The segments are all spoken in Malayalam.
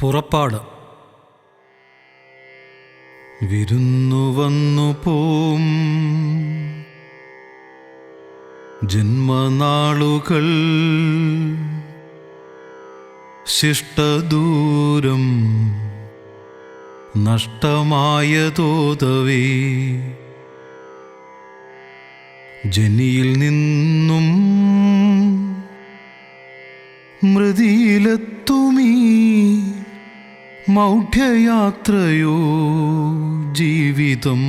പുറപ്പാട്. വിരുന്നു വന്നു പോം. ജന്മനാളുകൾ. ശിഷ്ടദൂരം. നഷ്ടമായ തോതവേ ജനിയിൽ നിന്നും മൃതിയിലെത്തുമീ. മൗഢ്യയാത്രയോ ജീവിതം?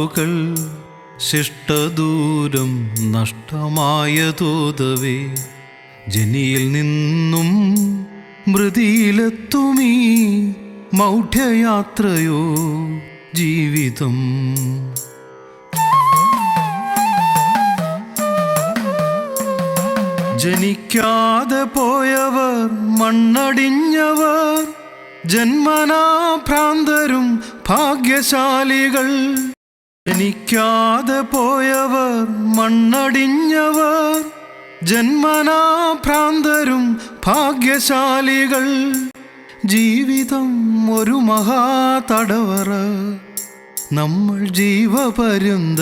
ജന്മനാളുകൾ ശിഷ്ടദൂരം നഷ്ടമായ തോതവേ ജനിയിൽ നിന്നും മൃതിയിലെത്തുമീ മൗഢ്യയാത്രയോ ജീവിതം. ജനിക്കാതെ പോയവർ മണ്ണടിഞ്ഞവർ ജന്മനാഭ്രാന്തരും ഭാഗ്യശാലികൾ. ജനിക്കാതെ പോയവർ മണ്ണടിഞ്ഞവർ ജന്മനാ ഭ്രാന്തരും ഭാഗ്യശാലികൾ. ജീവിതം ഒരു മഹാതടവറ. നമ്മൾ ജീവപര്യന്ത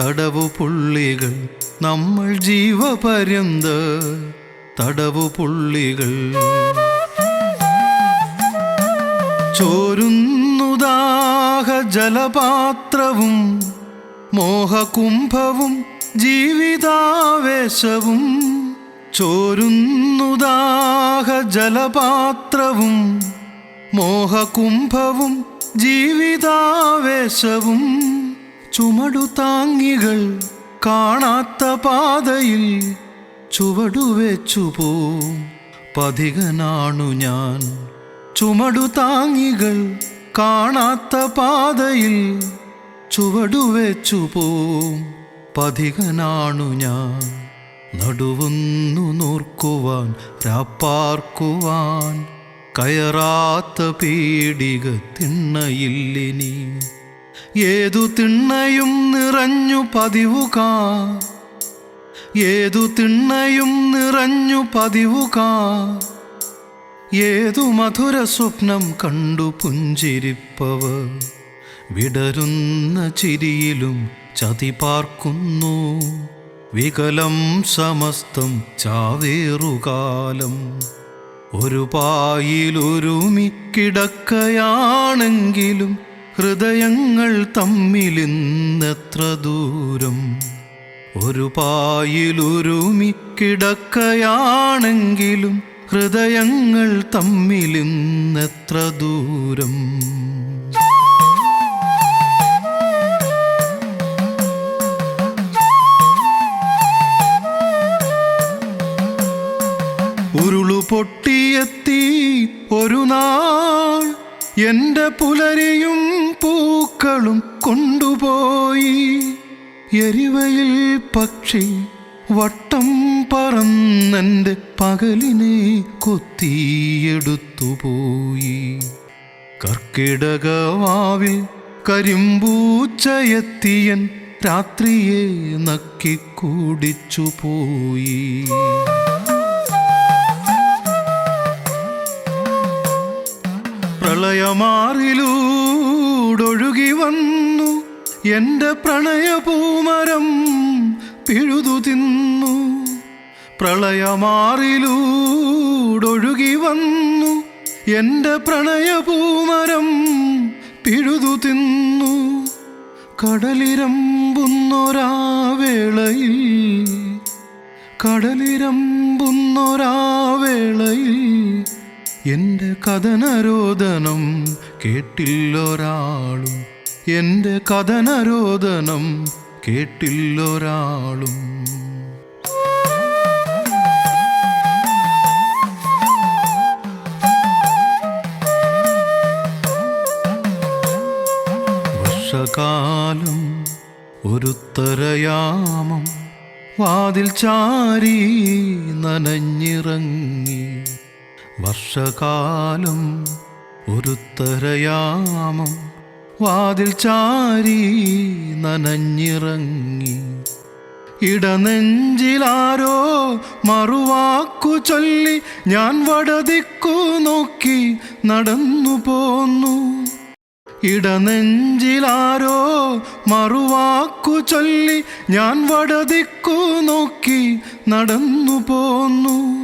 തടവു പുള്ളികൾ നമ്മൾ ജീവപര്യന്ത തടവു പുള്ളികൾ ചോരുന്നുദാഹ ജലപാത്രവും മോഹകുംഭവും ജീവിതാവേശവും ചോരുന്നുദാഹ ജലപാത്രവും മോഹകുംഭവും ജീവിതാവേശവും. ചുമടുതാങ്ങികൾ കാണാത്ത പാതയിൽ ചുവടുവെച്ചുപോ. പതികനാണു ഞാൻ. ചുമടുതാങ്ങികൾ കാണാത്ത പാതയിൽ ചുവടുവെച്ചു പോവും. പതികനാണു ഞാൻ. നടുവുന്നു നോർക്കുവാൻ രാപ്പാർക്കുവാൻ കയറാത്ത പീടിക തിണ്ണയില്ലിനി. ഏതു തിണ്ണയും നിറഞ്ഞു പതിവുകാ ഏതു തിണ്ണയും നിറഞ്ഞു പതിവുകാ ഏതു മധുര സ്വപ്നം കണ്ടു പുഞ്ചിരിപ്പവ വിടരുന്ന ചിരിയിലും ചതി പാർക്കുന്നു. വികലം സമസ്തം ചാവേറുകാലം. ഒരു പായിലൊരുമി കിടക്കയാണെങ്കിലും ഹൃദയങ്ങൾ തമ്മിലിന്നെത്ര ദൂരം. ഒരു പായിലൊരുമി കിടക്കയാണെങ്കിലും ഹൃദയങ്ങൾ തമ്മിലിന്നെത്ര ദൂരം. ഉരുളു പൊട്ടിയെത്തി ഒരു നാൾ എന്റെ പുലരിയും പൂക്കളും കൊണ്ടുപോയി. എരിവയിൽ പക്ഷി വട്ടം പറന്നെന്റെ പകലിനെ കൊത്തിയെടുത്തുപോയി. കർക്കിടകവാവിൽ കരിമ്പൂച്ചയെത്തിയൻ രാത്രിയെ നക്കിക്കൂടിച്ചു പോയി പ്രളയമാറിലൂടൊഴുകി വന്നു എന്റെ പ്രണയപൂമരം പിഴുതു തിന്നു പ്രളയമാറിലൂടൊഴുകി വന്നു എന്റെ പ്രണയപൂമരം പിഴുതു തിന്നു കടലിരമ്പുന്നൊരാവേളയിൽ കടലിരമ്പുന്നൊരാവേളയിൽ കടലിരമ്പുന്നൊരാ വേളയിൽ എന്റെ കഥനരോദനം കേട്ടില്ലൊരാളും. എന്റെ കഥനരോദനം കേട്ടില്ലൊരാളും. വർഷകാലം ഒരുത്തരയാമം വാതിൽ ചാരി നനഞ്ഞിറങ്ങി. വർഷകാലം ഒരുത്തരയാമം വാതിൽ ചാരി നനഞ്ഞിറങ്ങി. ഇടനെഞ്ചിലാരോ മറുവാക്കു ചൊല്ലി ഞാൻ വടതിക്കു നോക്കി നടന്നു പോന്നു. ഇടനെഞ്ചിലാരോ മറുവാക്കു ചൊല്ലി ഞാൻ വടതിക്കു നോക്കി നടന്നു പോന്നു.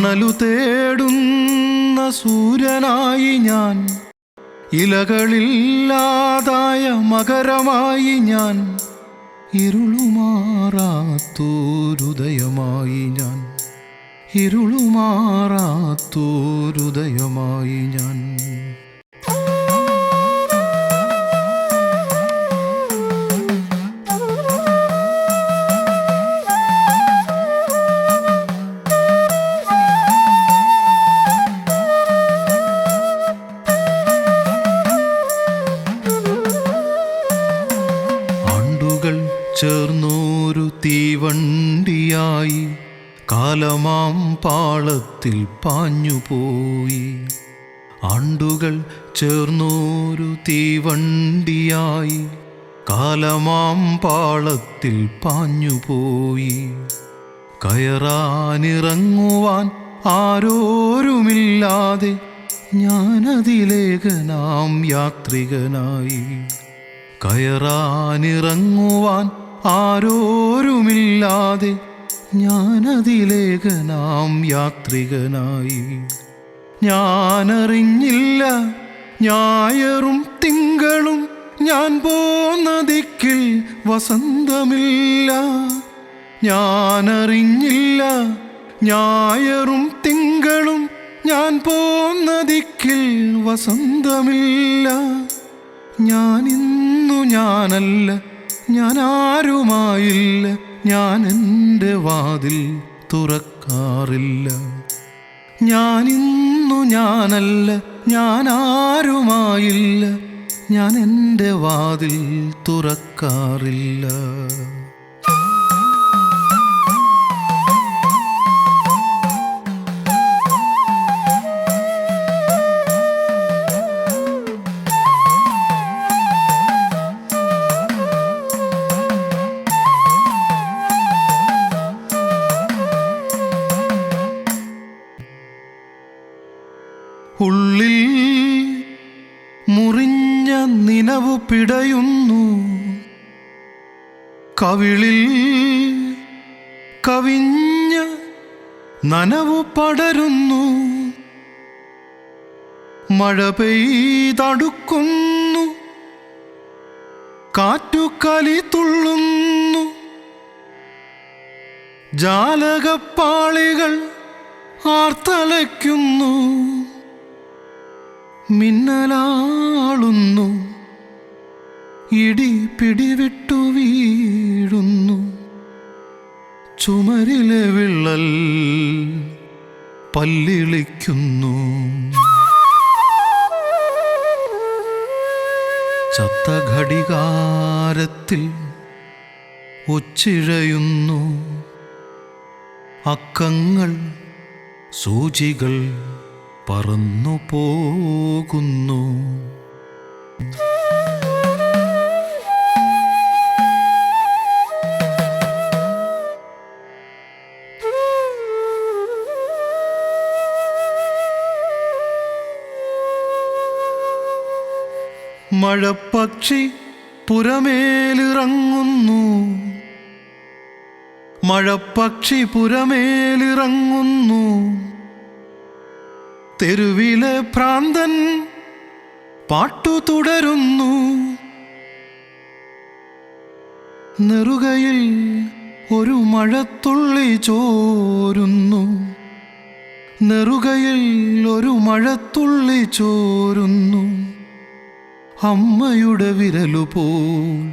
തണലു തേടുന്ന സൂര്യനായി ഞാൻ ഇലകളില്ലാതായ മകരമായി ഞാൻ ഇരുളുമാറാത്തോരുദയമായി ഞാൻ ഇരുളുമാറാത്തോരുദയമായി ഞാൻ. പാളത്തിൽ പാഞ്ഞുപോയി ആണ്ടുകൾ ചേർന്നോരു തീവണ്ടിയായി. കാലമാം പാളത്തിൽ പാഞ്ഞുപോയി കയറാനിറങ്ങുവാൻ ആരോരുമില്ലാതെ ഞാനതിലേകനാം യാത്രികനായി. കയറാനിറങ്ങുവാൻ ആരോരുമില്ലാതെ ഞാനതിലേകനാം യാത്രികനായി. ഞാനറിഞ്ഞില്ല ഞായറും തിങ്കളും ഞാൻ പോന്ന ദിക്കിൽ വസന്തമില്ല. ഞാനറിഞ്ഞില്ല ഞായറും തിങ്കളും ഞാൻ പോന്ന ദിക്കിൽ വസന്തമില്ല. ഞാനിന്നു ഞാനല്ല ഞാൻ ആരുമായില്ല ഞാൻ എന്റെ വാതിൽ തുറക്കാറില്ല. ഞാനിന്നു ഞാനല്ല ഞാൻ ആരുമായില്ല ഞാൻ എന്റെ വാതിൽ തുറക്കാറില്ല. കവിളിൽ കവിഞ്ഞ നനവു പടരുന്നു. മഴ പെയ്തടുക്കുന്നു. കാറ്റുകലി തുള്ളുന്നു. ജാലകപ്പാളികൾ ആർത്തലയ്ക്കുന്നു. മിന്നലാളുന്നു. ഇടി പിടിവിട്ടു ചുമരിലെ വിള്ളൽ പല്ലിളിക്കുന്നു. ചത്ത ഘടികാരത്തിൽ ഒച്ചിഴയുന്നു. അക്കങ്ങൾ സൂചികൾ പറന്നു പോകുന്നു മഴപ്പക്ഷി പുരമേലിറങ്ങുന്നു. മഴപ്പക്ഷി പുരമേലിറങ്ങുന്നു. തെരുവിലെ ഭ്രാന്തൻ പാട്ടു തുടരുന്നു. നെറുകയിൽ ഒരു മഴത്തുള്ളി ചോരുന്നു. നെറുകയിൽ ഒരു മഴത്തുള്ളി ചോരുന്നു. അമ്മയുടെ വിരലുപോൽ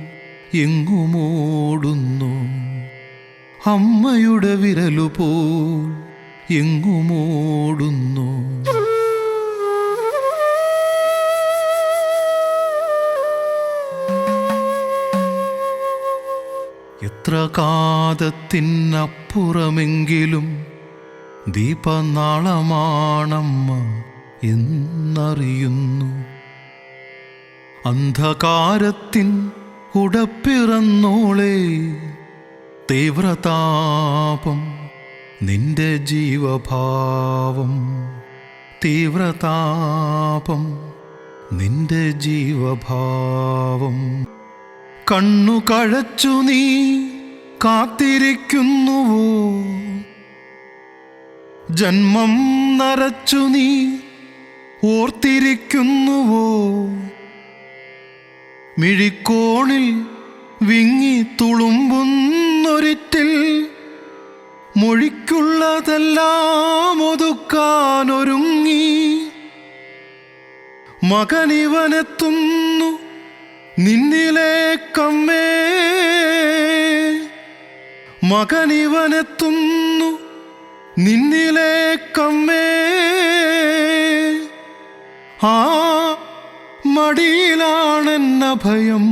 എങ്ങുമോടുന്നു? അമ്മയുടെ വിരലുപോൽ എങ്ങുമോടുന്നു? എത്ര കാതത്തിനപ്പുറമെങ്കിലും ദീപനാളമാണമ്മ എന്നറിയുന്നു. അന്ധകാരത്തിൻ ഉടപ്പിറന്നോളെ. തീവ്രതാപം നിന്റെ ജീവഭാവം. തീവ്രതാപം നിന്റെ ജീവഭാവം. കണ്ണു കഴച്ചു നീ കാത്തിരിക്കുന്നുവോ? ജന്മം നരച്ചു നീ ഓർത്തിരിക്കുന്നുവോ? മിഴിക്കോണിൽ വിങ്ങി തുളുമ്പുന്നൊരിറ്റിൽ മൊഴിക്കുള്ളതെല്ലാം ഒതുക്കാനൊരുങ്ങി. മകനിവനെത്തുന്നു നിന്നിലേക്കമ്മേ മകനിവനെത്തുന്നു നിന്നിലേക്കമ്മേ ആ മടിയിലാണെന്ന ഭയം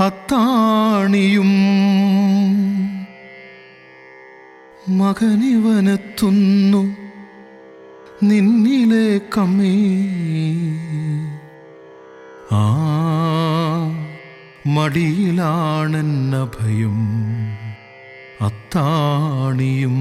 അത്താണിയും. മകനിവനെത്തുന്നു കമ്മേ ആ മടിയിലാണെന്ന ഭയം അത്താണിയും.